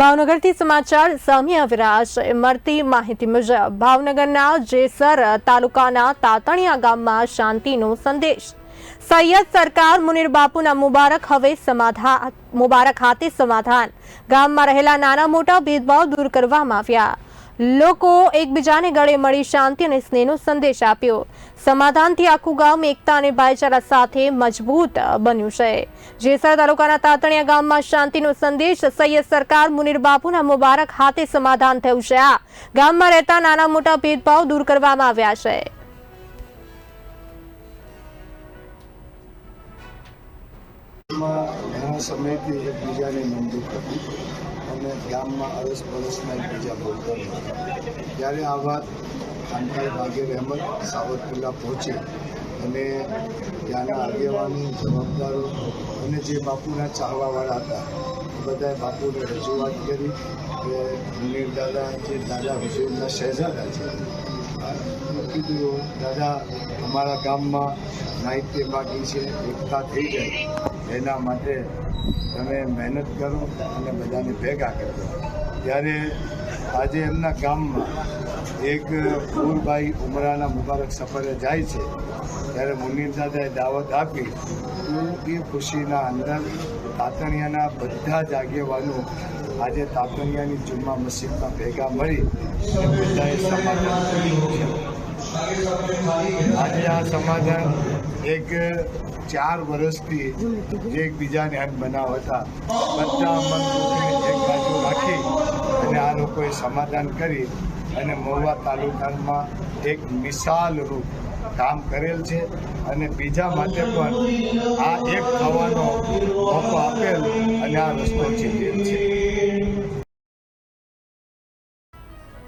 ભાવનગરથી સમાચાર સામે આવ્યા છે મળતી માહિતી મુજબ, ભાવનગરના જેસર તાલુકાના તાતણિયા ગામમાં શાંતિનો સંદેશ. સૈયદ સરકાર મુનિર બાપુના મુબારક હવે સમાધાન મુબારક હાથે સમાધાન. ગામમાં રહેલા નાના મોટા ભેદભાવ દૂર કરવામાં આવ્યા. લોકો એકબીજાને ગળે મળી શાંતિ અને સ્નેહનો સંદેશ આપ્યો. સમાધાનથી આખું ગામ એકતા અને ભાઈચારા સાથે મજબૂત બન્યું છે. જેસર તાલુકાના તાતણિયા ગામમાં શાંતિનો સંદેશ સૈયદ સરકાર મુનિર બાપુના મુબારક હાથે સમાધાન થયું છે. આ ગામમાં રહેતા નાના મોટા ભેદભાવ દૂર કરવામાં આવ્યા છે. ઘણા સમયથી એકબીજાની નોંધી કરી અને ગામમાં અરસ પરસના એકબીજા બોલતા ત્યારે આ વાત ખાનભાઈ બાગેર અહેમદ સાવરકુલ્લા પહોંચી અને ત્યાંના આગેવાની, જવાબદારો અને જે બાપુના ચાહવાવાળા હતા બધાએ બાપુને રજૂઆત કરી કે મુનીર દાદા, જે દાદા હુસેનના શહેજાદા છે કીધું, દાદા, અમારા ગામમાં નાટ્ય માગી છે, એકતા થઈ જાય. એના માટે તમે મહેનત કરો અને બધાને ભેગા કરો ત્યારે આજે એમના ગામમાં એક ફૂલભાઈ ઉમરાના મુબારક સફરે જાય છે. ત્યારે મુનીર દાદાએ દાવત આપી, તો એ ખુશીના અંદર તાતણિયાના બધા જ આગેવાનો આજે તાતણિયાની જુમ્મા મસ્જિદમાં ભેગા મળી બધાએ સમાધાન કર્યું છે. આજે આ સમાધાન એક ચાર વર્ષથી જે એકબીજાને એમ બનાવ હતા, બધા મન એક બાજુ રાખી અને આ લોકોએ સમાધાન કરી અને મહુવા તાલુકામાં એક મિસાલ રૂપ કામ કરેલ છે અને બીજા માટે પણ આ એક થવાનો મોકો આપેલ અને આ રસ્તો ચીંધેલ છે.